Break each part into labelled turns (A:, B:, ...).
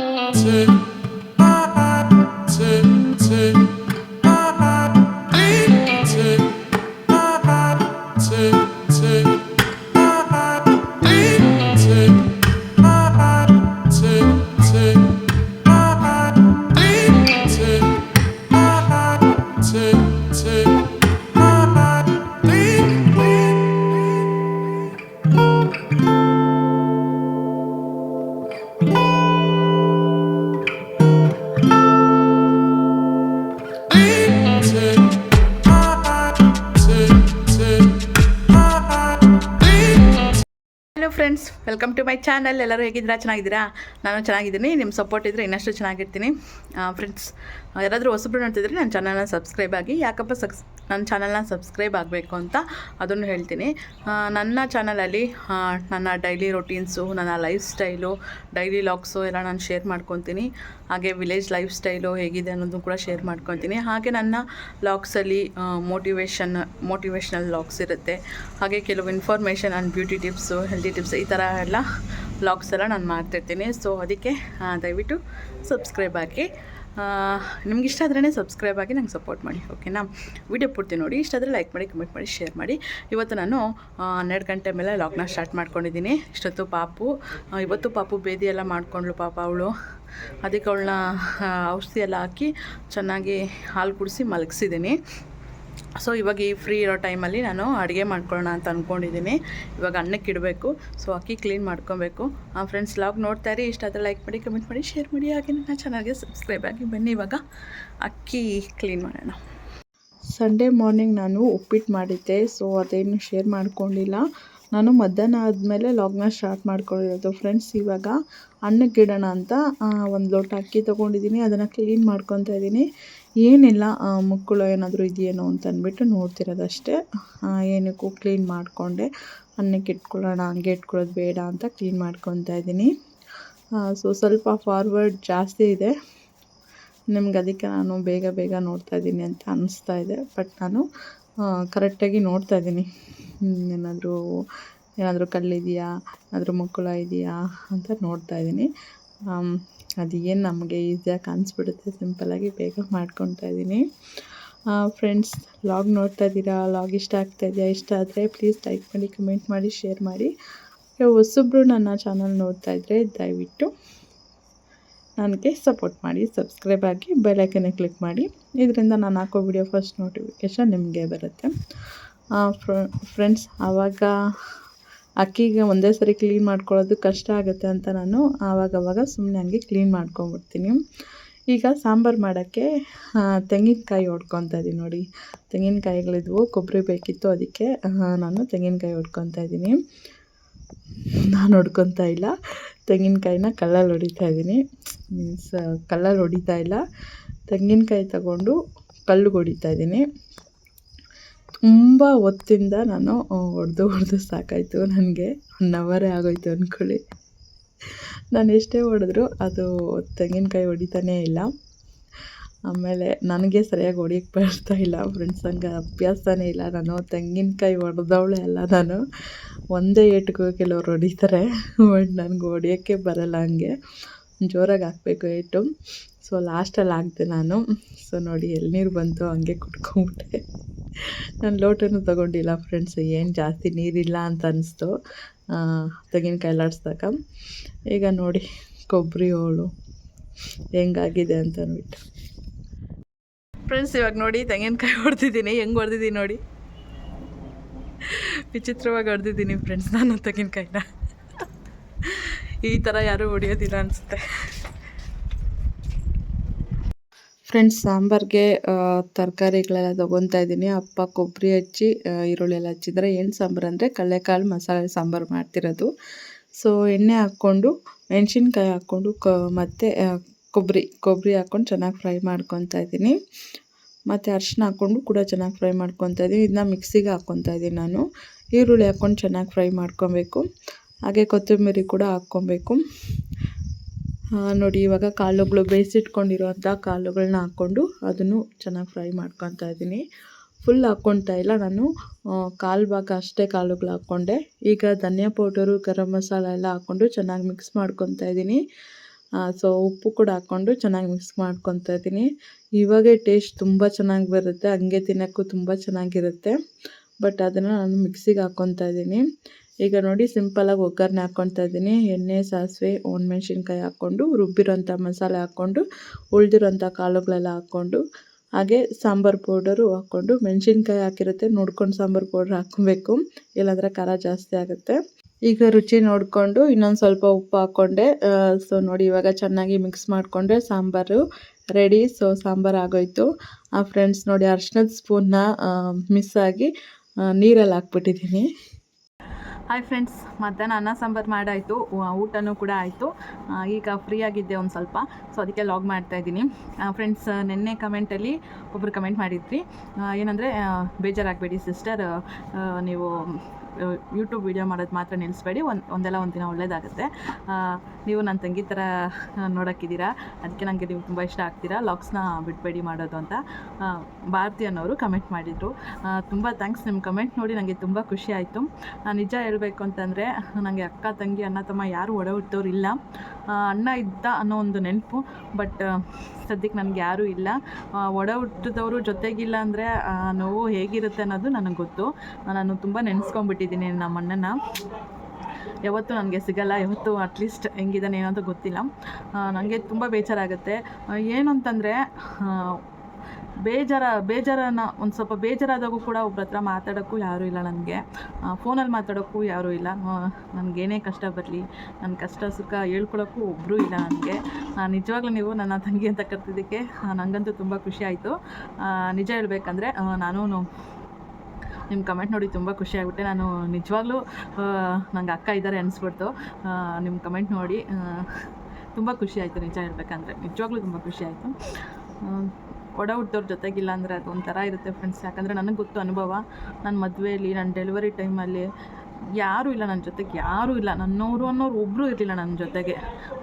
A: Hello friends welcome to my channel ಎಲ್ಲರೂ ಹೇಗಿದ್ದೀರಾ? ಚೆನ್ನಾಗಿದ್ದೀರಾ? ನಾನು ಚೆನ್ನಾಗಿದ್ದೀನಿ. ನಿಮ್ಮ ಸಪೋರ್ಟ್ ಇದ್ದರೆ ಇನ್ನಷ್ಟು ಚೆನ್ನಾಗಿರ್ತೀನಿ. ಫ್ರೆಂಡ್ಸ್ ಯಾರಾದರೂ ಹೊಸಬ್ರು ನೋಡ್ತಿದ್ರೆ ನನ್ನ ಚಾನಲ್ನ ಸಬ್ಸ್ಕ್ರೈಬ್ ಆಗಿ, ಯಾಕಪ್ಪ ಸಕ್ಸ್ ನನ್ನ ಚಾನಲ್ನ ಸಬ್ಸ್ಕ್ರೈಬ್ ಆಗಬೇಕು ಅಂತ ಅದನ್ನು ಹೇಳ್ತೀನಿ. ನನ್ನ ಚಾನಲಲ್ಲಿ ನನ್ನ ಡೈಲಿ ರೊಟೀನ್ಸು, ನನ್ನ ಲೈಫ್ ಸ್ಟೈಲು, ಡೈಲಿ ಲಾಕ್ಸು ಎಲ್ಲ ನಾನು ಶೇರ್ ಮಾಡ್ಕೊತೀನಿ. ಹಾಗೆ ವಿಲೇಜ್ ಲೈಫ್ ಸ್ಟೈಲು ಹೇಗಿದೆ ಅನ್ನೋದು ಕೂಡ ಶೇರ್ ಮಾಡ್ಕೊತೀನಿ. ಹಾಗೆ ನನ್ನ ಲಾಗ್ಸಲ್ಲಿ ಮೋಟಿವೇಶನ್ ಮೋಟಿವೇಶ್ನಲ್ ಲಾಗ್ಸ್ ಇರುತ್ತೆ. ಹಾಗೆ ಕೆಲವು information and beauty tips healthy tips ಈ ಥರ ಎಲ್ಲ ವ್ಲಾಗ್ಸ್ ಎಲ್ಲ ನಾನು ಮಾಡ್ತಿರ್ತೀನಿ. ಸೊ ಅದಕ್ಕೆ ದಯವಿಟ್ಟು ಸಬ್ಸ್ಕ್ರೈಬ್ ಆಗಿ ನಿಮ್ಗೆ ಇಷ್ಟ ಆದ್ರೇ ಸಬ್ಸ್ಕ್ರೈಬ್ ಆಗಿ ನಂಗೆ ಸಪೋರ್ಟ್ ಮಾಡಿ ಓಕೆನಾ ವಿಡಿಯೋ ಪೂರ್ತಿ ನೋಡಿ, ಇಷ್ಟ ಆದರೆ ಲೈಕ್ ಮಾಡಿ ಕಮೆಂಟ್ ಮಾಡಿ ಶೇರ್ ಮಾಡಿ. ಇವತ್ತು ನಾನು ಹನ್ನೆರಡು ಗಂಟೆ ಮೇಲೆ ಲಾಗ್ನ ಸ್ಟಾರ್ಟ್ ಮಾಡ್ಕೊಂಡಿದ್ದೀನಿ. ಇಷ್ಟೊತ್ತು ಪಾಪು ಇವತ್ತು ಪಾಪು ಬೇದಿ ಎಲ್ಲ ಮಾಡ್ಕೊಂಡ್ಳು ಪಾಪ ಅವಳು. ಅದಕ್ಕೆ ಅವಳನ್ನ ಔಷಧಿ ಎಲ್ಲ ಹಾಕಿ ಚೆನ್ನಾಗಿ ಹಾಲು ಕುಡಿಸಿ ಮಲಗಿಸಿದ್ದೀನಿ. ಸೊ ಇವಾಗ ಈ ಫ್ರೀ ಇರೋ ಟೈಮಲ್ಲಿ ನಾನು ಅಡುಗೆ ಮಾಡ್ಕೊಳ್ಳೋಣ ಅಂತ ಅಂದ್ಕೊಂಡಿದ್ದೀನಿ ಇವಾಗ ಅನ್ನಕ್ಕೆ ಇಡಬೇಕು. ಸೊ ಅಕ್ಕಿ ಕ್ಲೀನ್ ಮಾಡ್ಕೊಬೇಕು. ಫ್ರೆಂಡ್ಸ್ ಲಾಗ್ ನೋಡ್ತಾ ಇರಿ. ಇಷ್ಟ ಆದರೆ ಲೈಕ್ ಮಾಡಿ ಕಮೆಂಟ್ ಮಾಡಿ ಶೇರ್ ಮಾಡಿ. ಹಾಗೆ ನಾನು ಚೆನ್ನಾಗಿ ಸಬ್ಸ್ಕ್ರೈಬ್ ಆಗಿ ಬನ್ನಿ. ಇವಾಗ ಅಕ್ಕಿ ಕ್ಲೀನ್ ಮಾಡೋಣ. ಸಂಡೇ ಮಾರ್ನಿಂಗ್ ನಾನು ಉಪ್ಪಿಟ್ಟು ಮಾಡಿದ್ದೆ. ಸೊ ಅದೇನು ಶೇರ್ ಮಾಡ್ಕೊಂಡಿಲ್ಲ. ನಾನು ಮಧ್ಯಾಹ್ನ ಆದಮೇಲೆ ಲಾಗ್ನ ಸ್ಟಾರ್ಟ್ ಮಾಡ್ಕೊಂಡಿರೋದು ಫ್ರೆಂಡ್ಸ್ ಇವಾಗ ಅನ್ನಕ್ಕೆ ಇಡೋಣ ಅಂತ ಒಂದು ಲೋಟ ಅಕ್ಕಿ ತೊಗೊಂಡಿದ್ದೀನಿ. ಅದನ್ನು ಕ್ಲೀನ್ ಮಾಡ್ಕೊತಾ ಇದ್ದೀನಿ. ಏನಿಲ್ಲ ಮಕ್ಕಳು ಏನಾದರೂ ಇದೆಯೇನೋ ಅಂತ ಅಂದ್ಬಿಟ್ಟು ನೋಡ್ತಿರೋದಷ್ಟೇ. ಏನಕ್ಕೂ ಕ್ಲೀನ್ ಮಾಡಿಕೊಂಡೆ. ಅನ್ನಕ್ಕೆ ಇಟ್ಕೊಳ್ಳೋಣ, ಹಂಗೆ ಇಟ್ಕೊಳ್ಳೋದು ಬೇಡ ಅಂತ ಕ್ಲೀನ್ ಮಾಡ್ಕೊತಾ ಇದ್ದೀನಿ. ಸೊ ಸ್ವಲ್ಪ ಫಾರ್ವರ್ಡ್ ಜಾಸ್ತಿ ಇದೆ. ನಿಮ್ಗೆ ಅದಕ್ಕೆ ನಾನು ಬೇಗ ಬೇಗ ನೋಡ್ತಾ ಇದ್ದೀನಿ ಅಂತ ಅನ್ನಿಸ್ತಾ ಇದೆ. ಬಟ್ ನಾನು ಕರೆಕ್ಟಾಗಿ ನೋಡ್ತಾ ಇದ್ದೀನಿ. ಏನಾದರೂ ಏನಾದರೂ ಕಲ್ಲಿದೆಯಾ, ಏನಾದರೂ ಮುಕ್ಕುಳ ಇದೆಯಾ ಅಂತ ನೋಡ್ತಾ ಇದ್ದೀನಿ. ಅದು ಏನು ನಮಗೆ ಈಸಿಯಾಗಿ ಕಾಣಿಸ್ಬಿಡುತ್ತೆ ಸಿಂಪಲ್ಲಾಗಿ ಬೇಗ ಮಾಡ್ಕೊತಾ ಇದ್ದೀನಿ ಫ್ರೆಂಡ್ಸ್ ಲಾಗ್ ನೋಡ್ತಾ ಇದ್ದೀರಾ ಲಾಗ್ ಇಷ್ಟ ಆಗ್ತಾ ಇದೆಯಾ? ಇಷ್ಟ ಆದರೆ ಪ್ಲೀಸ್ ಲೈಕ್ ಮಾಡಿ ಕಮೆಂಟ್ ಮಾಡಿ ಶೇರ್ ಮಾಡಿ. ಹೊಸೊಬ್ಬರು ನನ್ನ ಚಾನಲ್ ನೋಡ್ತಾ ಇದ್ದರೆ ದಯವಿಟ್ಟು ನನಗೆ ಸಪೋರ್ಟ್ ಮಾಡಿ ಸಬ್ಸ್ಕ್ರೈಬ್ ಆಗಿ ಬೆಲೈಕನ್ನೇ ಕ್ಲಿಕ್ ಮಾಡಿ. ಇದರಿಂದ ನಾನು ಹಾಕೋ ವಿಡಿಯೋ ಫಸ್ಟ್ ನೋಟಿಫಿಕೇಶನ್ ನಿಮಗೆ ಬರುತ್ತೆ. ಫ್ರೆಂಡ್ಸ್ ಆವಾಗ ಅಕ್ಕಿಗೆ ಒಂದೇ ಸರಿ ಕ್ಲೀನ್ ಮಾಡ್ಕೊಳ್ಳೋದು ಕಷ್ಟ ಆಗುತ್ತೆ ಅಂತ ನಾನು ಆವಾಗವಾಗ ಸುಮ್ಮನೆ ಹಂಗೆ ಕ್ಲೀನ್ ಮಾಡ್ಕೊಂಬಿಡ್ತೀನಿ ಈಗ ಸಾಂಬಾರು ಮಾಡೋಕ್ಕೆ ತೆಂಗಿನಕಾಯಿ ಹೊಡ್ಕೊತಾ ಇದ್ದೀನಿ ನೋಡಿ. ತೆಂಗಿನಕಾಯಿಗಳಿದ್ವು, ಕೊಬ್ಬರಿ ಬೇಕಿತ್ತು ಅದಕ್ಕೆ ನಾನು ತೆಂಗಿನಕಾಯಿ ಹೊಡ್ಕೊತಾ ಇದ್ದೀನಿ. ನಾನು ಹೊಡ್ಕೊತಾ ಇಲ್ಲ. ತೆಂಗಿನಕಾಯಿನ ಕಲ್ಲಲ್ಲಿ ಹೊಡಿತಾ ಇದ್ದೀನಿ. ಮೀನ್ಸ್ ಕಲ್ಲಲ್ಲಿ ಹೊಡಿತಾ ಇಲ್ಲ. ತೆಂಗಿನಕಾಯಿ ತಗೊಂಡು ಕಲ್ಲಿಗೆ ಹೊಡಿತಾ ಇದ್ದೀನಿ. ತುಂಬ ಹೊತ್ತಿಂದ ನಾನು ಹೊಡೆದು ಹೊಡೆದು ಸಾಕಾಯಿತು ನನಗೆ. ಒನ್ ಅವರೇ ಆಗೋಯ್ತು ಅಂದ್ಕೊಳ್ಳಿ ನಾನು ಎಷ್ಟೇ ಹೊಡೆದ್ರು ಅದು ತೆಂಗಿನಕಾಯಿ ಹೊಡಿತಾನೇ ಇಲ್ಲ. ಆಮೇಲೆ ನನಗೆ ಸರಿಯಾಗಿ ಹೊಡಿಯಕ್ಕೆ ಬರ್ತಾ ಇಲ್ಲ. ಫ್ರೆಂಡ್ಸ್ ಹಂಗೆ ಅಭ್ಯಾಸನೇ ಇಲ್ಲ. ನಾನು ತೆಂಗಿನಕಾಯಿ ಹೊಡೆದವಳೆ ಅಲ್ಲ ನಾನು. ಒಂದೇ ಏಟಿಗೂ ಕೆಲವ್ರು ಹೊಡಿತಾರೆ ಬಟ್ ನನಗೆ ಹೊಡಿಯೋಕ್ಕೆ ಬರಲ್ಲ ಹಂಗೆ. ಜೋರಾಗಿ ಹಾಕ್ಬೇಕು ಏಟು ಸೊ ಲಾಸ್ಟಲ್ಲಿ ಹಾಕ್ದೆ ನಾನು. ಸೊ ನೋಡಿ ಎಳ್ನೀರು ಬಂತು, ಹಂಗೆ ಕುಟ್ಕೊಂಬಿಟ್ಟೆ ನಾನು ಲೋಟನೂ ತೊಗೊಂಡಿಲ್ಲ ಫ್ರೆಂಡ್ಸ್ ಏನು ಜಾಸ್ತಿ ನೀರಿಲ್ಲ ಅಂತ ಅನ್ನಿಸ್ತು ತೆಂಗಿನಕಾಯಿ ಲಾಡ್ಸ್ದಾಗ. ಈಗ ನೋಡಿ ಕೊಬ್ಬರಿ ಹೋಳು. ಹೆಂಗಾಗಿದೆ ಅಂತ ಅಂದ್ಬಿಟ್ಟು ಫ್ರೆಂಡ್ಸ್ ಇವಾಗ ನೋಡಿ ತೆಂಗಿನಕಾಯಿ ಹೊಡೆದಿದ್ದೀನಿ. ಹೆಂಗೆ ಹೊಡೆದಿದ್ದೀನಿ ನೋಡಿ. ವಿಚಿತ್ರವಾಗಿ ಹೊಡೆದಿದ್ದೀನಿ ಫ್ರೆಂಡ್ಸ್ ನಾನು ತೆಂಗಿನಕಾಯಿನ. ಈ ಥರ ಯಾರೂ ಹೊಡಿಯೋದಿಲ್ಲ ಅನಿಸುತ್ತೆ. ಫ್ರೆಂಡ್ಸ್ ಸಾಂಬಾರಿಗೆ ತರಕಾರಿಗಳೆಲ್ಲ ತೊಗೊತಾ ಇದ್ದೀನಿ. ಅಪ್ಪ ಕೊಬ್ಬರಿ ಹಚ್ಚಿ ಈರುಳ್ಳಿ ಎಲ್ಲ ಹಚ್ಚಿದ್ರೆ ಏನು ಸಾಂಬಾರು ಅಂದರೆ ಕಡಲೆಕಾಳು, ಮಸಾಲೆ ಸಾಂಬಾರು ಮಾಡ್ತಿರೋದು. ಸೊ ಎಣ್ಣೆ ಹಾಕ್ಕೊಂಡು, ಮೆಣಸಿನ್ಕಾಯಿ ಹಾಕ್ಕೊಂಡು, ಕ, ಮತ್ತು ಕೊಬ್ಬರಿ ಕೊಬ್ಬರಿ ಹಾಕ್ಕೊಂಡು ಚೆನ್ನಾಗಿ ಫ್ರೈ ಮಾಡ್ಕೊತಾ ಇದ್ದೀನಿ. ಮತ್ತು ಅರಿಶಿನ ಹಾಕ್ಕೊಂಡು ಕೂಡ ಚೆನ್ನಾಗಿ ಫ್ರೈ ಮಾಡ್ಕೊತಾ ಇದ್ದೀನಿ. ಇದನ್ನ ಮಿಕ್ಸಿಗೆ ಹಾಕ್ಕೊತಾ ಇದ್ದೀನಿ ನಾನು. ಈರುಳ್ಳಿ ಹಾಕ್ಕೊಂಡು ಚೆನ್ನಾಗಿ ಫ್ರೈ ಮಾಡ್ಕೊಬೇಕು. ಹಾಗೆ ಕೊತ್ತಂಬರಿ ಕೂಡ ಹಾಕ್ಕೊಬೇಕು. ನೋಡಿ, ಇವಾಗ ಕಾಳುಗಳು ಬೇಯಿಸಿಟ್ಕೊಂಡಿರುವಂಥ ಕಾಳುಗಳನ್ನ ಹಾಕ್ಕೊಂಡು ಅದನ್ನು ಚೆನ್ನಾಗಿ ಫ್ರೈ ಮಾಡ್ಕೊತಾ ಇದ್ದೀನಿ. ಫುಲ್ ಹಾಕ್ಕೊತಾ ಇಲ್ಲ ನಾನು. ಕಾಲು ಭಾಗ ಅಷ್ಟೇ ಕಾಳುಗಳು ಹಾಕ್ಕೊಂಡೆ. ಈಗ ಧನಿಯಾ ಪೌಡರು, ಗರಂ ಮಸಾಲ ಎಲ್ಲ ಹಾಕ್ಕೊಂಡು ಚೆನ್ನಾಗಿ ಮಿಕ್ಸ್ ಮಾಡ್ಕೊತಾ ಇದ್ದೀನಿ. ಸೊ ಉಪ್ಪು ಕೂಡ ಹಾಕ್ಕೊಂಡು ಚೆನ್ನಾಗಿ ಮಿಕ್ಸ್ ಮಾಡ್ಕೊತಾ ಇದ್ದೀನಿ. ಇವಾಗೇ ಟೇಸ್ಟ್ ತುಂಬ ಚೆನ್ನಾಗಿ ಬರುತ್ತೆ, ಹಂಗೆ ತಿನ್ನೋಕ್ಕೂ ತುಂಬ ಚೆನ್ನಾಗಿರುತ್ತೆ. ಬಟ್ ಅದನ್ನು ನಾನು ಮಿಕ್ಸಿಗೆ ಹಾಕ್ಕೊತಾ ಇದ್ದೀನಿ. ಈಗ ನೋಡಿ ಸಿಂಪಲಾಗಿ ಒಗ್ಗರಣೆ ಹಾಕ್ಕೊತಾ ಇದ್ದೀನಿ. ಎಣ್ಣೆ, ಸಾಸಿವೆ, ಒಣಮೆಣ್ಸಿನ್ಕಾಯಿ ಹಾಕ್ಕೊಂಡು ರುಬ್ಬಿರೋಂಥ ಮಸಾಲೆ ಹಾಕ್ಕೊಂಡು ಉಳಿದಿರೋಂಥ ಕಾಳುಗಳೆಲ್ಲ ಹಾಕ್ಕೊಂಡು, ಹಾಗೆ ಸಾಂಬಾರು ಪೌಡರು ಹಾಕ್ಕೊಂಡು, ಮೆಣಸಿನ್ಕಾಯಿ ಹಾಕಿರುತ್ತೆ, ನೋಡ್ಕೊಂಡು ಸಾಂಬಾರು ಪೌಡ್ರ್ ಹಾಕ್ಕೊಬೇಕು ಇಲ್ಲಾಂದರೆ ಖಾರ ಜಾಸ್ತಿ ಆಗುತ್ತೆ. ಈಗ ರುಚಿ ನೋಡಿಕೊಂಡು ಇನ್ನೊಂದು ಸ್ವಲ್ಪ ಉಪ್ಪು ಹಾಕ್ಕೊಂಡೆ. ಸೊ ನೋಡಿ ಇವಾಗ ಚೆನ್ನಾಗಿ ಮಿಕ್ಸ್ ಮಾಡಿಕೊಂಡ್ರೆ ಸಾಂಬಾರು. ರೆಡಿ ಸೊ ಸಾಂಬಾರು ಆಗೋಯ್ತು. ಆ ಫ್ರೆಂಡ್ಸ್ ನೋಡಿ ಅರ್ಶಿನದ ಸ್ಪೂನ್ನ ಮಿಸ್ ಆಗಿ ನೀರಲ್ಲಿ ಹಾಕ್ಬಿಟ್ಟಿದ್ದೀನಿ. ಹಾಯ್ ಫ್ರೆಂಡ್ಸ್ ಮಧ್ಯಾಹ್ನ ಅನ್ನ ಸಾಂಬಾರು ಮಾಡಾಯಿತು. ಊಟನೂ ಕೂಡ ಆಯಿತು. ಈಗ ಫ್ರೀ ಆಗಿದ್ದೆ ಒಂದು ಸ್ವಲ್ಪ. ಸೊ ಅದಕ್ಕೆ ಲಾಗ್ ಮಾಡ್ತಾ ಇದ್ದೀನಿ. ಫ್ರೆಂಡ್ಸ್ ನಿನ್ನೆ ಕಮೆಂಟಲ್ಲಿ ಒಬ್ಬರು ಕಮೆಂಟ್ ಮಾಡಿದ್ರಿ. ಏನಂದರೆ ಬೇಜಾರಾಗಬೇಡಿ ಸಿಸ್ಟರ್ ನೀವು ಯೂಟ್ಯೂಬ್ ವೀಡಿಯೋ ಮಾಡೋದು ಮಾತ್ರ ನಿಲ್ಲಿಸ್ಬೇಡಿ ಒಂದು, ಒಂದೆಲ್ಲ ಒಂದು ದಿನ ಒಳ್ಳೇದಾಗುತ್ತೆ. ನೀವು ನನ್ನ ತಂಗಿ ಥರ ನೋಡೋಕ್ಕಿದ್ದೀರಾ? ಅದಕ್ಕೆ ನನಗೆ ನೀವು ತುಂಬ ಇಷ್ಟ ಆಗ್ತೀರಾ? ಲಾಕ್ಸ್ನ ಬಿಡಬೇಡಿ ಮಾಡೋದು ಅಂತ. ಭಾರತಿ ಅನ್ನೋರು ಕಮೆಂಟ್ ಮಾಡಿದರು. ತುಂಬ ಥ್ಯಾಂಕ್ಸ್ ನಿಮ್ಮ ಕಮೆಂಟ್ ನೋಡಿ ನನಗೆ ತುಂಬ ಖುಷಿ ಆಯಿತು. ನಿಜ ಹೇಳಬೇಕು ಅಂತಂದರೆ ನನಗೆ ಅಕ್ಕ, ತಂಗಿ ಅಣ್ಣ ತಮ್ಮ ಯಾರು ಒಡ ಹುಟ್ಟೋರು ಇಲ್ಲ ಅಣ್ಣ ಇದ್ದ ಅನ್ನೋ ಒಂದು ನೆನಪು ಬಟ್ ಸದ್ಯಕ್ಕೆ ನನಗೆ ಯಾರೂ ಇಲ್ಲ. ಒಡ ಹುಟ್ಟಿದವರು ಜೊತೆಗಿಲ್ಲ ಅಂದರೆ ನೋವು ಹೇಗಿರುತ್ತೆ ಅನ್ನೋದು ನನಗೆ ಗೊತ್ತು. ನಾನು ತುಂಬ ನೆನೆಸ್ಕೊಂಡ್ಬಿಟ್ಟಿದ್ದೀನಿ ನಮ್ಮ ಅಣ್ಣನ. ಯಾವತ್ತೂ ನನಗೆ ಸಿಗಲ್ಲ, ಯಾವತ್ತೂ ಅಟ್ಲೀಸ್ಟ್ ಹೆಂಗಿದ್ದಾನೆ ಏನೋ ಅಂತ ಗೊತ್ತಿಲ್ಲ. ನನಗೆ ತುಂಬ ಬೇಜಾರಾಗುತ್ತೆ. ಏನು ಅಂತಂದರೆ ಬೇಜಾರ ಬೇಜಾರನ್ನ ಒಂದು ಸ್ವಲ್ಪ ಬೇಜಾರಾದಾಗೂ ಕೂಡ ಒಬ್ರ ಹತ್ರ ಮಾತಾಡೋಕ್ಕೂ ಯಾರೂ ಇಲ್ಲ ನನಗೆ. ಫೋನಲ್ಲಿ ಮಾತಾಡೋಕ್ಕೂ ಯಾರೂ ಇಲ್ಲ. ನನಗೇನೇ ಕಷ್ಟ ಬರಲಿ ನನ್ನ ಕಷ್ಟ ಸುಖ ಹೇಳ್ಕೊಳಕ್ಕೂ ಒಬ್ಬರೂ ಇಲ್ಲ ನನಗೆ. ನಿಜವಾಗ್ಲೂ ನೀವು ನನ್ನ ತಂಗಿ ಅಂತ ಕರ್ತಿದ್ದಕ್ಕೆ ನನಗಂತೂ ತುಂಬ ಖುಷಿ ನಿಜ ಹೇಳಬೇಕಂದ್ರೆ ನಾನು ನಿಮ್ಮ ಕಮೆಂಟ್ ನೋಡಿ ತುಂಬ ಖುಷಿಯಾಗ್ಬಿಟ್ಟೆ ನಾನು ನಿಜವಾಗ್ಲೂ ನಂಗೆ ಅಕ್ಕ ಇದ್ದಾರೆ ಅನಿಸ್ಬಿಡ್ತು. ನಿಮ್ಮ ಕಮೆಂಟ್ ನೋಡಿ ತುಂಬ ಖುಷಿ ಆಯಿತು ನಿಜ ಹೇಳ್ಬೇಕಂದ್ರೆ. ನಿಜವಾಗ್ಲೂ ತುಂಬ ಖುಷಿ ಆಯಿತು. ಒಡ ಹುಟ್ಟೋರ ಜೊತೆಗಿಲ್ಲ ಅಂದರೆ ಅದು ಒಂಥರ ಇರುತ್ತೆ ಫ್ರೆಂಡ್ಸ್ ಯಾಕಂದರೆ ನನಗೆ ಗೊತ್ತು ಅನುಭವ. ನನ್ನ ಮದುವೆಯಲ್ಲಿ ನನ್ನ ಡೆಲಿವರಿ ಟೈಮಲ್ಲಿ ಯಾರೂ ಇಲ್ಲ ನನ್ನ ಜೊತೆಗೆ, ಯಾರೂ ಇಲ್ಲ. ನನ್ನವರು ಅನ್ನೋರು ಒಬ್ಬರು ಇರಲಿಲ್ಲ ನನ್ನ ಜೊತೆಗೆ.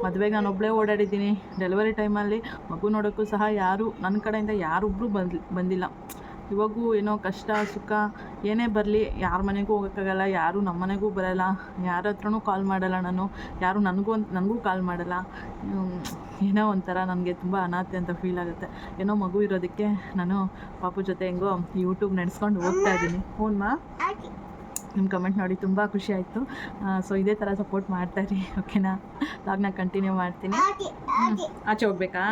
A: ಮದುವೆಗೆ ನಾನು ಒಬ್ಬಳೇ ಓಡಾಡಿದ್ದೀನಿ. ಡೆಲಿವರಿ ಟೈಮಲ್ಲಿ ಮಗು ನೋಡೋಕ್ಕೂ ಸಹ ಯಾರೂ ನನ್ನ ಕಡೆಯಿಂದ ಯಾರೊಬ್ಬರು ಬಂದು, ಬಂದಿಲ್ಲ. ಇವಾಗೂ ಏನೋ ಕಷ್ಟ ಸುಖ ಏನೇ ಬರಲಿ ಯಾರ ಮನೆಗೂ ಹೋಗೋಕ್ಕಾಗಲ್ಲ ಯಾರೂ ನಮ್ಮ ಮನೆಗೂ ಬರೋಲ್ಲ ಯಾರ ಹತ್ರನೂ ಕಾಲ್ ಮಾಡಲ್ಲ ನಾನು ಯಾರು ನನಗೂ ಅಂತ ನನಗೂ ಕಾಲ್ ಮಾಡಲ್ಲ. ಏನೋ ಒಂಥರ ನನಗೆ ತುಂಬ ಅನಾಥೆ ಅಂತ ಫೀಲ್ ಆಗುತ್ತೆ. ಏನೋ ಮಗು ಇರೋದಕ್ಕೆ ನಾನು ಪಾಪು ಜೊತೆ ಹೆಂಗೋ ಯೂಟ್ಯೂಬ್ ನಡೆಸ್ಕೊಂಡು ಹೋಗ್ತಾ ಇದ್ದೀನಿ. ಮಾ? ನಿಮ್ಮ ಕಮೆಂಟ್ ನೋಡಿ ತುಂಬ ಖುಷಿ ಆಯಿತು. ಸೊ ಇದೇ ಥರ ಸಪೋರ್ಟ್ ಮಾಡ್ತಾಯಿರಿ ಓಕೆನಾ ಲಾಗ್ನ ಕಂಟಿನ್ಯೂ ಮಾಡ್ತೀನಿ. ಆಚೆ ಹೋಗ್ಬೇಕಾ?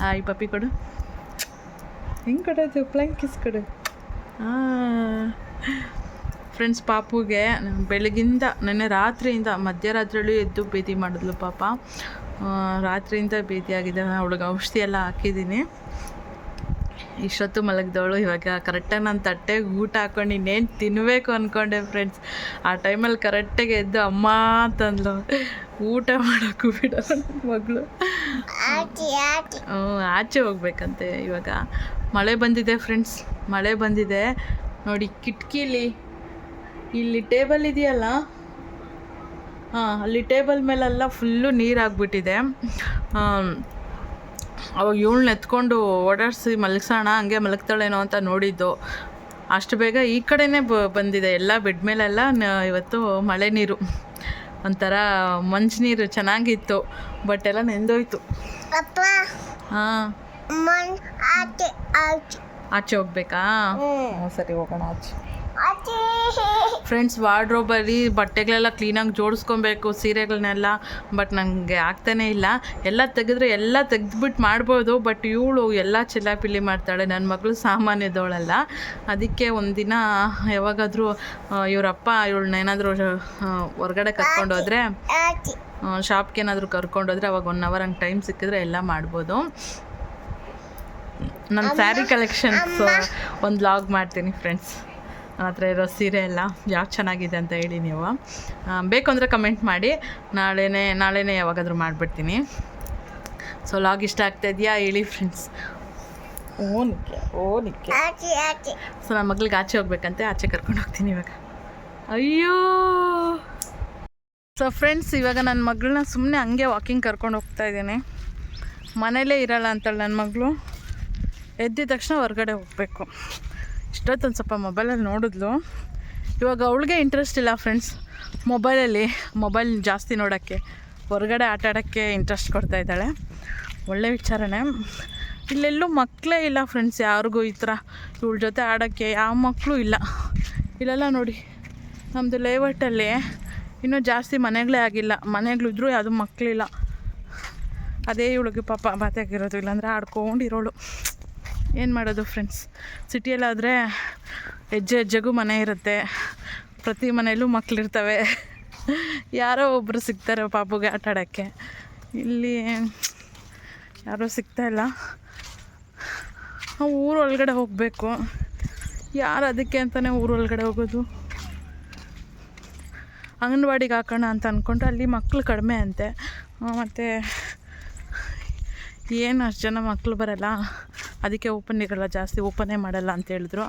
A: ಹಾಂ ಈ ಪಪ್ಪಿ ಕೊಡು. ಹೆಂಗೆ ಕೊಡೋದು ಪ್ಲೈನ್ ಕಿಸ್ ಕೊಡು. ಫ್ರೆಂಡ್ಸ್ ಪಾಪುಗೆ ಬೆಳಗಿಂದ ನೆನ್ನೆ ರಾತ್ರಿಯಿಂದ ಮಧ್ಯರಾತ್ರಿಯಲ್ಲೂ ಎದ್ದು ಭೇದಿ ಮಾಡಿದ್ಲು ಪಾಪ. ರಾತ್ರಿಯಿಂದ ಭೇದಿಯಾಗಿದೆ ಅವಳಿಗೆ ಔಷಧಿ ಎಲ್ಲ ಹಾಕಿದ್ದೀನಿ. ಇಷ್ಟೊತ್ತು ಮಲಗಿದವಳು ಇವಾಗ ಕರೆಕ್ಟಾಗಿ ನಾನು ತಟ್ಟೆಗೆ ಊಟ ಹಾಕೊಂಡು ಇನ್ನೇನು ತಿನ್ನಬೇಕು ಅಂದ್ಕೊಂಡೆ ಫ್ರೆಂಡ್ಸ್ ಆ ಟೈಮಲ್ಲಿ ಕರೆಕ್ಟಾಗಿ ಎದ್ದು ಅಮ್ಮ ಅಂತಂದ್ಲು. ಊಟ ಮಾಡೋಕ್ಕೂ ಬಿಡ ಮಗಳು. ಹ್ಞೂ ಆಚೆ. ಹೋಗ್ಬೇಕಂತೆ ಇವಾಗ. ಮಳೆ ಬಂದಿದೆ ಫ್ರೆಂಡ್ಸ್ ಮಳೆ ಬಂದಿದೆ. ನೋಡಿ ಕಿಟಕಿಲಿ. ಇಲ್ಲಿ ಟೇಬಲ್ ಇದೆಯಲ್ಲ? ಹಾಂ ಅಲ್ಲಿ ಟೇಬಲ್ ಮೇಲೆಲ್ಲ ಫುಲ್ಲು ನೀರಾಗ್ಬಿಟ್ಟಿದೆ ಅವಾಗ ಇವಳನ್ನ ಎತ್ಕೊಂಡು ಓಡಾಡಿಸಿ ಮಲಗಿಸೋಣ ಹಂಗೆ ಮಲಗ್ತಾಳೇನೋ ಅಂತ ನೋಡಿದ್ದು. ಅಷ್ಟು ಬೇಗ ಈ ಕಡೆನೇ ಬ ಬಂದಿದೆ. ಎಲ್ಲ ಬೆಡ್ ಮೇಲೆಲ್ಲ ಇವತ್ತು ಮಳೆ ನೀರು. ಒಂಥರ ಮಂಜು ನೀರು ಚೆನ್ನಾಗಿತ್ತು ಬಟ್ ಎಲ್ಲ ನೆಂದೋಯ್ತು. ಹಾಂ. ಆಚೆ ಹೋಗ್ಬೇಕಾ? ಸರಿ ಹೋಗೋಣ ಆಚೆ. ಫ್ರೆಂಡ್ಸ್ ವಾರ್ಡ್ರೋಬಲ್ಲಿ ಬಟ್ಟೆಗಳೆಲ್ಲ ಕ್ಲೀನಾಗಿ ಜೋಡಿಸ್ಕೊಬೇಕು ಸೀರೆಗಳನ್ನೆಲ್ಲ ಬಟ್ ನನಗೆ ಆಗ್ತಾನೇ ಇಲ್ಲ. ಎಲ್ಲ ತೆಗೆದ್ರೆ ಎಲ್ಲ ತೆಗೆದ್ಬಿಟ್ಟು ಮಾಡ್ಬೋದು ಬಟ್ ಇವಳು ಎಲ್ಲ ಚಿಲ್ಲಾಪಿಲ್ಲಿ ಮಾಡ್ತಾಳೆ ನನ್ನ ಮಗಳು ಸಾಮಾನ್ಯದವಳಲ್ಲ. ಅದಕ್ಕೆ ಒಂದಿನ ಯಾವಾಗಾದರೂ ಇವರಪ್ಪ ಇವಳನ್ನ ಏನಾದರೂ ಹೊರ್ಗಡೆ ಕರ್ಕೊಂಡೋದ್ರೆ ಶಾಪ್ಗೆ ಏನಾದರೂ ಕರ್ಕೊಂಡೋದ್ರೆ ಅವಾಗ ಒನ್ ಅವರ್ ಹಂಗೆ ಟೈಮ್ ಸಿಕ್ಕಿದ್ರೆ ಎಲ್ಲ ಮಾಡ್ಬೋದು. ನನ್ನ ಸ್ಯಾರಿ ಕಲೆಕ್ಷನ್ಸ್ ಒಂದು ಲಾಗ್ ಮಾಡ್ತೀನಿ ಫ್ರೆಂಡ್ಸ್ ನನ್ನ ಹತ್ರ ಇರೋ ಸೀರೆ ಎಲ್ಲ ಯಾಕೆ ಚೆನ್ನಾಗಿದೆ ಅಂತ ಹೇಳಿ ನೀವು. ಬೇಕು ಅಂದರೆ ಕಮೆಂಟ್ ಮಾಡಿ. ನಾಳೆನೇ ನಾಳೆನೇ ಯಾವಾಗಾದರೂ ಮಾಡಿಬಿಡ್ತೀನಿ. ಸೊ ಲಾಗ್ ಇಷ್ಟ ಆಗ್ತಾ ಇದೆಯಾ ಹೇಳಿ ಫ್ರೆಂಡ್ಸ್ ಓ ನಿಕ್ಕೆ ಓ ನಿಕ್ಕೆ ಸೊ ನಮ್ಮ ಮಗ್ಳಿಗೆ ಆಚೆ ಹೋಗ್ಬೇಕಂತೆ ಆಚೆ ಕರ್ಕೊಂಡು ಹೋಗ್ತೀನಿ ಇವಾಗ. ಅಯ್ಯೋ! ಸೊ ಫ್ರೆಂಡ್ಸ್ ಇವಾಗ ನನ್ನ ಮಗಳನ್ನ ಸುಮ್ಮನೆ ಹಂಗೆ ವಾಕಿಂಗ್ ಕರ್ಕೊಂಡು ಹೋಗ್ತಾ ಇದ್ದೀನಿ. ಮನೇಲೇ ಇರಲ್ಲ ಅಂತೇಳಿ ನನ್ನ ಮಗಳು. ಎದ್ದಿದ ತಕ್ಷಣ ಹೊರಗಡೆ ಹೋಗಬೇಕು. ಇಷ್ಟೊತ್ತೊಂದು ಸ್ವಲ್ಪ ಮೊಬೈಲಲ್ಲಿ ನೋಡಿದ್ಲು. ಇವಾಗ ಅವಳಿಗೆ ಇಂಟ್ರೆಸ್ಟ್ ಇಲ್ಲ ಫ್ರೆಂಡ್ಸ್ ಮೊಬೈಲಲ್ಲಿ ಮೊಬೈಲ್ ಜಾಸ್ತಿ ನೋಡೋಕ್ಕೆ. ಹೊರಗಡೆ ಆಟ ಆಡೋಕ್ಕೆ ಇಂಟ್ರೆಸ್ಟ್ ಕೊಡ್ತಾ ಇದ್ದಾಳೆ. ಒಳ್ಳೆ ವಿಚಾರನೇ. ಇಲ್ಲೆಲ್ಲೂ ಮಕ್ಕಳೇ ಇಲ್ಲ ಫ್ರೆಂಡ್ಸ್ ಯಾರಿಗೂ ಈ ಥರ ಇವಳ ಜೊತೆ ಆಡೋಕ್ಕೆ. ಯಾವ ಮಕ್ಕಳು ಇಲ್ಲ. ಇಲ್ಲೆಲ್ಲ ನೋಡಿ ನಮ್ಮದು ಲೇಔಟಲ್ಲಿ ಇನ್ನೂ ಜಾಸ್ತಿ ಮನೆಗಳೇ ಆಗಿಲ್ಲ. ಮನೆಗಳಿದ್ರೂ ಯಾವುದೂ ಮಕ್ಕಳಿಲ್ಲ ಅದೇ ಇವಳಿಗೆ ಪಾಪ ಬಾತಾಗಿರೋದು ಇಲ್ಲಾಂದರೆ ಆಡ್ಕೊಂಡಿರೋಳು. ಏನು ಮಾಡೋದು ಫ್ರೆಂಡ್ಸ್ ಸಿಟಿಯಲ್ಲಾದರೆ ಹೆಜ್ಜೆ ಹೆಜ್ಜೆಗೂ ಮನೆ ಇರುತ್ತೆ. ಪ್ರತಿ ಮನೆಯಲ್ಲೂ ಮಕ್ಕಳಿರ್ತವೆ ಯಾರೋ ಒಬ್ಬರು ಸಿಗ್ತಾರೆ ಪಾಪುಗೆ ಆಟ ಆಡೋಕ್ಕೆ. ಇಲ್ಲಿ ಯಾರೂ ಸಿಗ್ತಾಯಿಲ್ಲ ನಾವು ಊರೊಳಗಡೆ ಹೋಗಬೇಕು. ಯಾರು ಅದಕ್ಕೆ ಅಂತಲೇ ಊರೊಳಗಡೆ ಹೋಗೋದು? ಅಂಗನವಾಡಿಗೆ ಹಾಕೋಣ ಅಂತ ಅಂದ್ಕೊಂಡ್ರೆ ಅಲ್ಲಿ ಮಕ್ಕಳು ಕಡಿಮೆ ಅಂತೆ. ಮತ್ತು ಏನು ಅಷ್ಟು ಜನ ಮಕ್ಕಳು ಬರಲ್ಲ? ಅದಕ್ಕೆ ಓಪನ್ ಇರಲ್ಲ ಜಾಸ್ತಿ ಓಪನೇ ಮಾಡಲ್ಲ ಅಂತ ಹೇಳಿದ್ರು.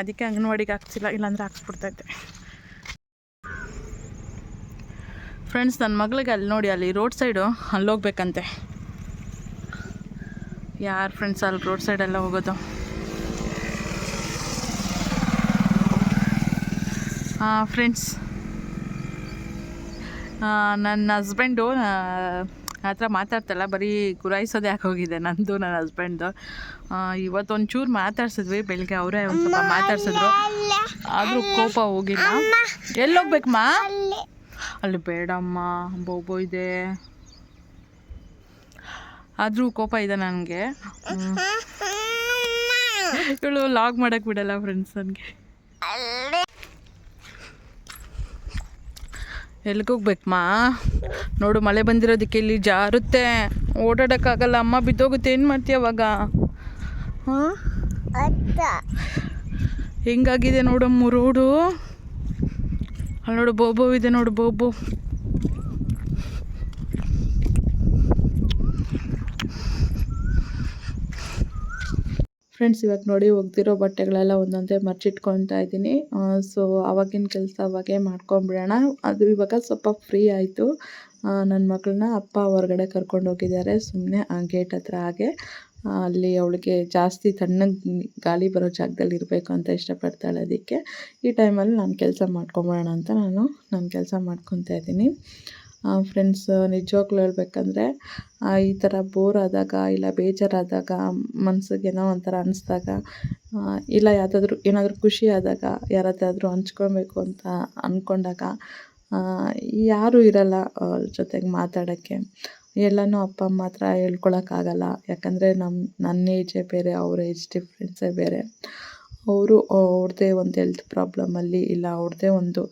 A: ಅದಕ್ಕೆ ಅಂಗನವಾಡಿಗೆ ಹಾಕ್ಸಿಲ್ಲ, ಇಲ್ಲಾಂದ್ರೆ ಹಾಕ್ಸ್ಬಿಡ್ತೈತೆ. ಫ್ರೆಂಡ್ಸ್ ನನ್ನ ಮಗಳಿಗೆ ಅಲ್ಲಿ ನೋಡಿ, ಅಲ್ಲಿ ರೋಡ್ ಸೈಡು ಅಲ್ಲಿ ಹೋಗ್ಬೇಕಂತೆ. ಯಾರು ಫ್ರೆಂಡ್ಸ್ ಅಲ್ಲಿ ರೋಡ್ ಸೈಡೆಲ್ಲ ಹೋಗೋದು? ಫ್ರೆಂಡ್ಸ್ ನನ್ನ ಹಸ್ಬೆಂಡು ಹತ್ರ ಮಾತಾಡ್ತಲ್ಲ ಬರೀ ಗುರಾಯಿಸೋದೇ ಯಾಕೆ ಹೋಗಿದೆ ನಂದು ನನ್ನ ಹಸ್ಬೆಂಡ್ದು ಇವತ್ತೊಂಚೂರು ಮಾತಾಡ್ಸಿದ್ವಿ ಬೆಳಿಗ್ಗೆ ಅವರೇ ಒಂದು ಸ್ವಲ್ಪ ಮಾತಾಡ್ಸಿದ್ರು. ಆದರೂ ಕೋಪ ಹೋಗಿಲ್ಲ. ಎಲ್ಲೋಗ್ಬೇಕಮ್ಮ? ಅಲ್ಲಿ. ಬೇಡಮ್ಮ ಬೋಬೋ ಇದೆ. ಆದರೂ ಕೋಪ ಇದೆ ನನಗೆ. ಇವಳು ಲಾಗ್ ಮಾಡೋಕ್ಕೆ ಬಿಡಲ್ಲ ಫ್ರೆಂಡ್ಸ್ ನನಗೆ. ಎಲ್ಲಿಗೆ ಹೋಗ್ಬೇಕಮ್ಮ ನೋಡು ಮಳೆ ಬಂದಿರೋದಕ್ಕೆ ಇಲ್ಲಿ ಜಾರುತ್ತೆ. ಓಡಾಡೋಕ್ಕಾಗಲ್ಲ ಅಮ್ಮ ಬಿದ್ದೋಗುತ್ತೆ. ಏನು ಮಾಡ್ತೀಯ ಅವಾಗ? ಹಾಂ? ಹೆಂಗಾಗಿದೆ ನೋಡಮ್ಮ ರೋಡು? ಅಲ್ಲಿ ನೋಡು ಬೋಬೋ ಇದೆ ನೋಡು ಬೋಬೋ ಫ್ರೆಂಡ್ಸ್ ಇವಾಗ ನೋಡಿ ಒಗ್ದಿರೋ ಬಟ್ಟೆಗಳೆಲ್ಲ ಒಂದೊಂದೇ ಮರ್ಚಿಟ್ಕೊತಾ ಇದ್ದೀನಿ. ಸೊ ಆವಾಗಿನ ಕೆಲಸ ಅವಾಗೇ ಮಾಡ್ಕೊಂಬಿಡೋಣ. ಅದು ಇವಾಗ ಸ್ವಲ್ಪ ಫ್ರೀ ಆಯಿತು. ನನ್ನ ಮಗಳನ್ನ ಅಪ್ಪ ಹೊರಗಡೆ ಕರ್ಕೊಂಡು ಹೋಗಿದ್ದಾರೆ ಸುಮ್ಮನೆ ಆ ಗೇಟ್ ಹತ್ರ ಹಾಗೆ. ಅಲ್ಲಿ ಅವಳಿಗೆ ಜಾಸ್ತಿ ತಣ್ಣಗೆ ಗಾಳಿ ಬರೋ ಜಾಗದಲ್ಲಿ ಇರಬೇಕು ಅಂತ ಇಷ್ಟಪಡ್ತಾಳೆ ಅದಕ್ಕೆ. ಈ ಟೈಮಲ್ಲಿ ನಾನು ಕೆಲಸ ಮಾಡ್ಕೊಂಬಿಡೋಣ ಅಂತ ನಾನು ನನ್ನ ಕೆಲಸ ಮಾಡ್ಕೊತಾ ಇದ್ದೀನಿ. ಫ್ರೆಂಡ್ಸ್ ನಿಜವಾಗ್ಲೂ ಹೇಳ್ಬೇಕಂದ್ರೆ ಈ ಥರ ಬೋರ್ ಆದಾಗ ಇಲ್ಲ ಬೇಜಾರಾದಾಗ, ಮನ್ಸಿಗೆ ಏನೋ ಒಂಥರ ಅನಿಸ್ದಾಗ ಇಲ್ಲ ಯಾವುದಾದ್ರೂ, ಏನಾದರೂ ಖುಷಿ ಆದಾಗ ಯಾರ ಹತ್ರ ಹಂಚ್ಕೊಬೇಕು ಅಂತ ಅಂದ್ಕೊಂಡಾಗ ಯಾರೂ ಇರಲ್ಲ ಅವ್ರ ಜೊತೆಗೆ ಮಾತಾಡೋಕ್ಕೆ. ಎಲ್ಲನೂ ಅಪ್ಪ, ಅಮ್ಮ ಹತ್ರ ಹೇಳ್ಕೊಳಕ್ಕಾಗಲ್ಲ ಯಾಕಂದರೆ ನಮ್ಮ ನನ್ನ ಏಜೇ ಬೇರೆ, ಅವ್ರ ಏಜ್ ಡಿಫ್ರೆನ್ಸೇ ಬೇರೆ. ಅವರು ಅವ್ರದ್ದೇ ಒಂದು ಹೆಲ್ತ್ ಪ್ರಾಬ್ಲಮಲ್ಲಿ ಇಲ್ಲ ಅವ್ರದ್ದೇ ಒಂದು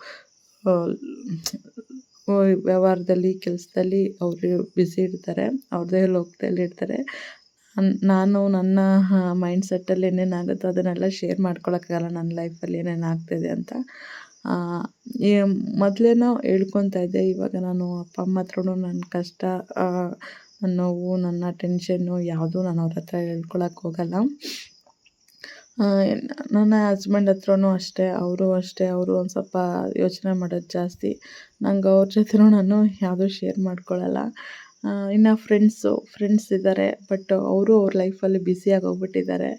A: ವ್ಯವಹಾರದಲ್ಲಿ, ಕೆಲಸದಲ್ಲಿ ಅವರು ಬ್ಯುಸಿ ಇರ್ತಾರೆ. ಅವ್ರದ್ದೇ ಲೋಕದಲ್ಲಿ ಇರ್ತಾರೆ. ನಾನು ನನ್ನ ಮೈಂಡ್ ಸೆಟ್ಟಲ್ಲಿ ಏನೇನಾಗುತ್ತೋ ಅದನ್ನೆಲ್ಲ ಶೇರ್ ಮಾಡ್ಕೊಳಕ್ಕಾಗಲ್ಲ ನನ್ನ ಲೈಫಲ್ಲಿ ಏನೇನು ಆಗ್ತಿದೆ ಅಂತ. ಮೊದಲೇನೋ ಹೇಳ್ಕೊತಾ ಇದ್ದೆ, ಇವಾಗ ನಾನು ಅಪ್ಪ, ಅಮ್ಮ ಹತ್ರನೂ ನನ್ನ ಕಷ್ಟ ನನ್ನ ನೋವು, ನನ್ನ ಟೆನ್ಷನ್ನು ಯಾವುದೂ ನಾನು ಅವ್ರ ಹತ್ರ ಹೇಳ್ಕೊಳಕ್ಕೆ ಹೋಗಲ್ಲ. ನನ್ನ ಹಸ್ಬೆಂಡ್ ಹತ್ರನೂ ಅಷ್ಟೇ, ಅವರು ಅಷ್ಟೇ, ಅವರು ಒಂದು ಸ್ವಲ್ಪ ಯೋಚನೆ ಮಾಡೋದು ಜಾಸ್ತಿ. ನಂಗೆ ಅವ್ರ ಜೊತೆನೂ ನಾನು ಯಾವುದೂ ಶೇರ್ ಮಾಡ್ಕೊಳ್ಳಲ್ಲ ಇನ್ನು ಫ್ರೆಂಡ್ಸು ಫ್ರೆಂಡ್ಸ್ ಇದ್ದಾರೆ ಬಟ್ ಅವರು ಅವ್ರ ಲೈಫಲ್ಲಿ ಬ್ಯುಸಿಯಾಗಿ ಹೋಗ್ಬಿಟ್ಟಿದ್ದಾರೆ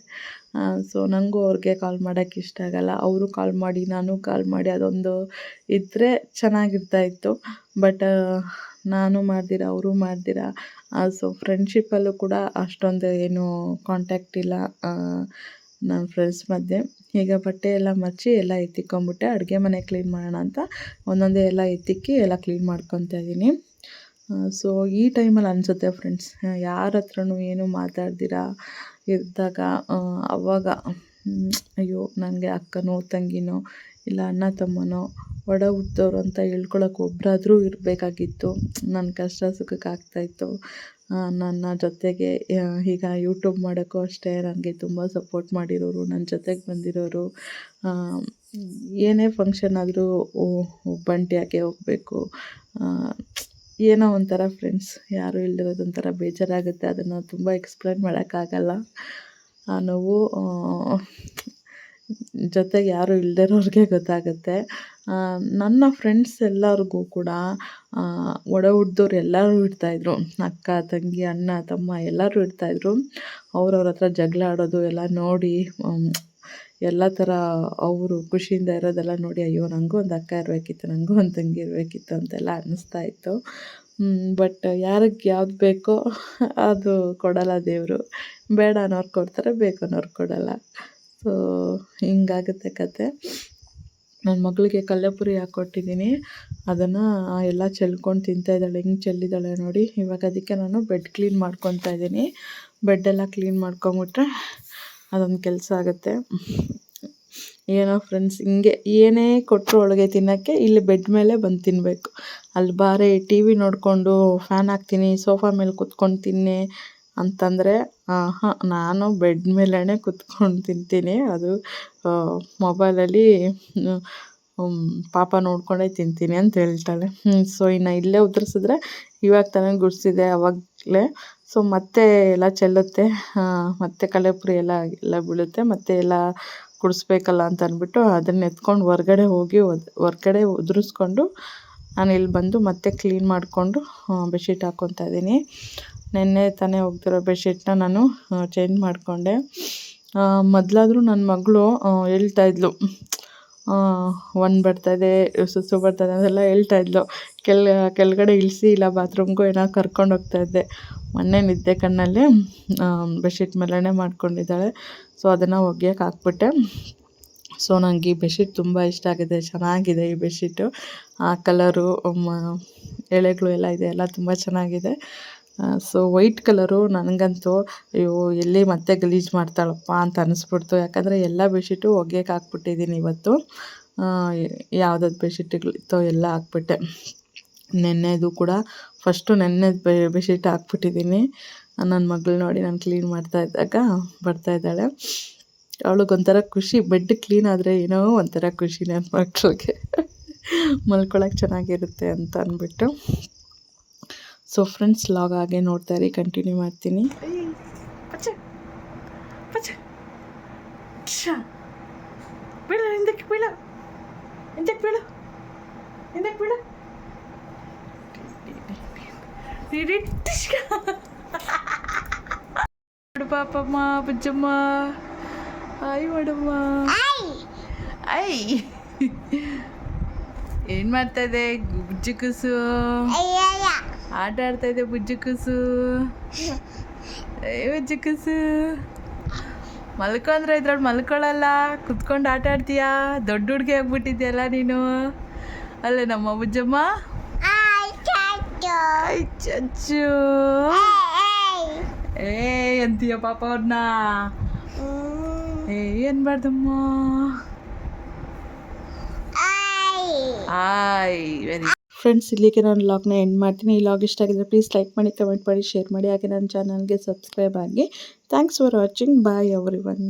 A: ಸೊ ನನಗೂ ಅವ್ರಿಗೆ ಕಾಲ್ ಮಾಡೋಕ್ಕೆ ಇಷ್ಟ ಆಗಲ್ಲ. ಅವರು ಕಾಲ್ ಮಾಡಿ, ನಾನು ಕಾಲ್ ಮಾಡಿ ಅದೊಂದು ಇದ್ದರೆ ಚೆನ್ನಾಗಿರ್ತಾಯಿತ್ತು ಬಟ್ ನಾನು ಮಾಡ್ದಿರ, ಅವರು ಮಾಡ್ದಿರ ಸೊ ಫ್ರೆಂಡ್ಶಿಪ್ಪಲ್ಲೂ ಕೂಡ ಅಷ್ಟೊಂದು ಏನು ಕಾಂಟ್ಯಾಕ್ಟ್ ಇಲ್ಲ. ನನ್ನ ಫ್ರೆಂಡ್ಸ್ ಮಧ್ಯೆ. ಈಗ ಬಟ್ಟೆ ಎಲ್ಲ ಮರ್ಚಿ ಎಲ್ಲ ಎತ್ತಿಕ್ಕೊಂಬಿಟ್ಟೆ ಅಡುಗೆ ಮನೆ ಕ್ಲೀನ್ ಮಾಡೋಣ ಅಂತ ಒಂದೊಂದೇ ಎಲ್ಲ ಎತ್ತಿಕ್ಕಿ ಎಲ್ಲ ಕ್ಲೀನ್ ಮಾಡ್ಕೊತಾ ಇದ್ದೀನಿ. ಸೊ ಈ ಟೈಮಲ್ಲಿ ಅನಿಸುತ್ತೆ ಫ್ರೆಂಡ್ಸ್ ಯಾರ ಹತ್ರನೂ ಏನು ಮಾತಾಡ್ದಿರಾ? ಇದ್ದಾಗ ಅವಾಗ ಅಯ್ಯೋ, ನನಗೆ ಅಕ್ಕನೋ, ತಂಗಿನೋ, ಇಲ್ಲ ಅಣ್ಣ, ತಮ್ಮನೋ, ಒಡ ಹುಟ್ಟಿದವ್ರು ಅಂತ ಹೇಳ್ಕೊಳಕ್ಕೆ ಒಬ್ಬರಾದರೂ ಇರಬೇಕಾಗಿತ್ತು. ನನ್ನ ಕಷ್ಟ ಸುಖಕ್ಕೆ ಆಗ್ತಾಯಿತ್ತು ನನ್ನ ಜೊತೆಗೆ ಈಗ ಯೂಟ್ಯೂಬ್ ಮಾಡೋಕ್ಕೂ ಅಷ್ಟೇ ನನಗೆ ತುಂಬ ಸಪೋರ್ಟ್ ಮಾಡಿರೋರು ನನ್ನ ಜೊತೆಗೆ ಬಂದಿರೋರು ಏನೇ ಫಂಕ್ಷನ್ ಆದರೂ ಬಂಟಿಯಾಗೆ ಹೋಗಬೇಕು. ಏನೋ ಒಂಥರ ಫ್ರೆಂಡ್ಸ್ ಯಾರೂ ಇಲ್ದಿರೋದು ಒಂಥರ ಬೇಜಾರಾಗುತ್ತೆ, ಅದನ್ನು ತುಂಬ ಎಕ್ಸ್ಪ್ಲೇನ್ ಮಾಡೋಕ್ಕಾಗಲ್ಲ. ಆ, ನೋವು ಜೊತೆಗೆ ಯಾರೂ ಇಲ್ಲದೇ ಇರೋರಿಗೆ ಗೊತ್ತಾಗುತ್ತೆ ನನ್ನ ಫ್ರೆಂಡ್ಸ್ ಎಲ್ಲರಿಗೂ ಕೂಡ ಒಡ ಹುಡ್ದವ್ರು ಎಲ್ಲರೂ ಇಡ್ತಾಯಿದ್ರು ಅಕ್ಕ, ತಂಗಿ, ಅಣ್ಣ, ತಮ್ಮ ಎಲ್ಲರೂ ಇಡ್ತಾಯಿದ್ರು ಅವ್ರವ್ರ ಹತ್ರ ಜಗಳ ಆಡೋದು ಎಲ್ಲ ನೋಡಿ ಎಲ್ಲ ಥರ ಅವರು ಖುಷಿಯಿಂದ ಇರೋದೆಲ್ಲ ನೋಡಿ, ಅಯ್ಯೋ ನನಗೂ ಒಂದು ಅಕ್ಕ ಇರಬೇಕಿತ್ತು ನನಗೂ ಒಂದು ತಂಗಿ ಇರಬೇಕಿತ್ತು ಅಂತೆಲ್ಲ ಅನ್ನಿಸ್ತಾ ಇತ್ತು. ಬಟ್ ಯಾರಿಗೆ ಯಾವ್ದು ಬೇಕೋ ಅದು ಕೊಡಲ್ಲ ದೇವರು. ಬೇಡ ಅನ್ನೋರು ಕೊಡ್ತಾರೆ, ಬೇಕು ಅನ್ನೋರು ಕೊಡಲ್ಲ. ಸೊ ಹಿಂಗಾಗುತ್ತೆ ಕತೆ. ನನ್ನ ಮಗಳಿಗೆ ಕಲ್ಲೆಪುರಿ ಹಾಕ್ಕೊಟ್ಟಿದ್ದೀನಿ ಅದನ್ನು ಎಲ್ಲ ಚೆಲ್ಕೊಂಡು ತಿಂತಾಯಿದ್ದಾಳೆ ಹೆಂಗೆ ಚೆಲ್ಲಿದ್ದಾಳೆ ನೋಡಿ. ಇವಾಗ ಅದಕ್ಕೆ ನಾನು ಬೆಡ್ ಕ್ಲೀನ್ ಮಾಡ್ಕೊತಾ ಇದ್ದೀನಿ. ಬೆಡ್ಡೆಲ್ಲ ಕ್ಲೀನ್ ಮಾಡ್ಕೊಂಬಿಟ್ರೆ ಅದೊಂದು ಕೆಲಸ ಆಗುತ್ತೆ. ಏನೋ ಫ್ರೆಂಡ್ಸ್, ಹಿಂಗೆ ಏನೇ ಕೊಟ್ಟರು ಒಳಗೆ ತಿನ್ನೋಕ್ಕೆ ಇಲ್ಲಿ ಬೆಡ್ ಮೇಲೆ ಬಂದು ತಿನ್ನಬೇಕು ಅಲ್ಲಿ ಬಾರೆ ಟಿ ವಿ ನೋಡಿಕೊಂಡು, ಫ್ಯಾನ್ ಹಾಕ್ತೀನಿ, ಸೋಫಾ ಮೇಲೆ ಕುತ್ಕೊಂಡು ತಿನ್ನಿ ಅಂತಂದರೆ ಹಾಂ ನಾನು ಬೆಡ್ ಮೇಲೇ ಕುತ್ಕೊಂಡು ತಿಂತೀನಿ. ಅದು ಮೊಬೈಲಲ್ಲಿ ಪಾಪ ನೋಡಿಕೊಂಡೇ ತಿಂತೀನಿ ಅಂತ ಹೇಳ್ತಾಳೆ. ಸೊ ಇನ್ನು ಇಲ್ಲೇ ಉದುರ್ಸಿದ್ರೆ ಇವಾಗ ತಾನೇ ಗುಡಿಸಿದೆ ಅವಾಗಲೇ. ಸೊ ಮತ್ತೆ ಎಲ್ಲ ಚೆಲ್ಲುತ್ತೆ. ಮತ್ತೆ ಕಳೆಪುರಿ ಎಲ್ಲ ಎಲ್ಲ ಬೀಳುತ್ತೆ. ಮತ್ತೆ ಎಲ್ಲ ಕುಡಿಸ್ಬೇಕಲ್ಲ ಅಂತ ಅಂದ್ಬಿಟ್ಟು ಅದನ್ನ ಎತ್ಕೊಂಡು ಹೊರ್ಗಡೆ ಹೋಗಿ ಹೊರ್ಗಡೆ ಉದುರಿಸ್ಕೊಂಡು ನಾನು ಇಲ್ಲಿ ಬಂದು ಮತ್ತೆ ಕ್ಲೀನ್ ಮಾಡಿಕೊಂಡು ಬೆಡ್ಶೀಟ್ ಹಾಕ್ಕೊತಾ ಇದ್ದೀನಿ. ನೆನ್ನೆ ತಾನೇ ಹೋಗ್ತಿರೋ ಬೆಡ್ಶೀಟ್ನ ನಾನು ಚೇಂಜ್ ಮಾಡಿಕೊಂಡೆ. ಮೊದಲಾದ್ರೂ ನನ್ನ ಮಗಳು ಹೇಳ್ತಾಯಿದ್ಲು ಒನ್ ಬರ್ತಾಯಿದೆ ಸುಸು ಬರ್ತಾಯಿದೆ ಅದೆಲ್ಲ ಹೇಳ್ತಾಯಿದ್ಲು ಕೆಳ ಕೆಳಗಡೆ ಇಳಿಸಿ ಇಲ್ಲ, ಬಾತ್ರೂಮ್ಗೂ ಏನೋ ಕರ್ಕೊಂಡು ಹೋಗ್ತಾಯಿದ್ದೆ ಮೊನ್ನೆ ನಿದ್ದೆ ಕಣ್ಣಲ್ಲಿ ಬೆಡ್ಶೀಟ್ ಮೇಲೇ ಮಾಡ್ಕೊಂಡಿದ್ದಾಳೆ. ಸೊ ಅದನ್ನು ಒಗ್ಯಕ್ಕೆ ಹಾಕ್ಬಿಟ್ಟೆ. ಸೊ ನನಗೆ ಈ ಬೆಡ್ಶೀಟ್ ತುಂಬ ಇಷ್ಟ ಆಗಿದೆ, ಚೆನ್ನಾಗಿದೆ ಈ ಬೆಡ್ಶೀಟು. ಆ ಕಲರು ಎಳೆಗಳು ಎಲ್ಲ ಇದೆ, ಎಲ್ಲ ತುಂಬ ಚೆನ್ನಾಗಿದೆ. ಸೊ ವೈಟ್ ಕಲರು ನನಗಂತೂ, ಅಯ್ಯೋ, ಎಲ್ಲಿ ಮತ್ತೆ ಗಲೀಜು ಮಾಡ್ತಾಳಪ್ಪ? ಅಂತ ಅನಿಸ್ಬಿಡ್ತು. ಯಾಕಂದರೆ ಎಲ್ಲ ಬೆಡ್ಶೀಟು ಒಗೆಯಕ್ಕೆ ಹಾಕ್ಬಿಟ್ಟಿದ್ದೀನಿ ಇವತ್ತು. ಯಾವ್ದಾದ್ರು ಬೆಡ್ಶೀಟ್ಗಳಿತ್ತೋ ಎಲ್ಲ ಹಾಕ್ಬಿಟ್ಟೆ. ನೆನ್ನೆದು ಕೂಡ ಫಸ್ಟು ನೆನ್ನೆದು ಬೆಡ್ಶೀಟ್ ಹಾಕ್ಬಿಟ್ಟಿದ್ದೀನಿ ನನ್ನ ಮಗಳು ನೋಡಿ ನಾನು ಕ್ಲೀನ್ ಮಾಡ್ತಾ ಇದ್ದಾಗ ಬರ್ತಾ ಬರ್ತಾಯಿದ್ದಾಳೆ ಅವಳಿಗೊಂಥರ ಖುಷಿ ಬೆಡ್ ಕ್ಲೀನ್ ಆದರೆ ಏನೋ ಒಂಥರ ಖುಷಿ ನನ್ನ ಮಕ್ಳಿಗೆ ಮಲ್ಕೊಳಕ್ಕೆ ಚೆನ್ನಾಗಿರುತ್ತೆ ಅಂತ ಅಂದ್ಬಿಟ್ಟು ಸೊ ಫ್ರೆಂಡ್ಸ್ ಲಾಗ್ ಹಾಗೆ ನೋಡ್ತಾ ಇರಿ ಕಂಟಿನ್ಯೂ ಮಾಡ್ತೀನಿ ಹಿಂದಕ್ಕೆ ಬೀಳು. ಹಿಂದಕ್ಕೆ ಬೀಳು. ಹಿಂದಕ್ಕೆ ಬೀಳು. ನೋಡು ಪಾಪಮ್ಮ ಬುಜ್ಜಮ್ಮ. ಹಾಯ್ ಮಾಡಮ್ಮ ಐ. ಏನು ಮಾಡ್ತಾ ಇದೆ ಗುಜ್ಜು ಕೂಸು? ಆಟ ಆಡ್ತಾ ಇದೆ ಬುಜ್ಜು ಕುಸು. ಏ ಬುಜ್ಜು ಕುಸು. ಮಲ್ಕೊಂಡ್ರೆ ಇದ್ರಲ್ಲಿ ಮಲ್ಕೊಳ್ಳಲ್ಲ ಕುತ್ಕೊಂಡು ಆಟ ಆಡ್ತೀಯಾ? ದೊಡ್ಡ ಹುಡುಗಿ ಆಗ್ಬಿಟ್ಟಿದ್ಯಲ್ಲ ನೀನು. ಅಲ್ಲೇ ನಮ್ಮ ಬುಜ್ಜಮ್ಮ. ಚಚ್ಚು ಏ ಅಂತೀಯ ಪಾಪ ಅವ್ರನ್ನ ಏ ಮಾಡ್ದಮ್ಮ? ಆಯ್. ವೆರಿ ಫ್ರೆಂಡ್ಸ್ ಇಲ್ಲಿಗೆ ನಾನು ಲಾಗ್ನ ಎಂಡ್ ಮಾಡ್ತೀನಿ. ಈ ಲಾಗ್ ಇಷ್ಟ ಆಗಿದ್ರೆ ಪ್ಲೀಸ್ ಲೈಕ್ ಮಾಡಿ ಕಮೆಂಟ್ ಮಾಡಿ ಶೇರ್ ಮಾಡಿ. ಹಾಗೆ ನನ್ನ ಚಾನಲ್ಗೆ ಸಬ್ಸ್ಕ್ರೈಬ್ ಆಗಿ. Thanks for watching bye everyone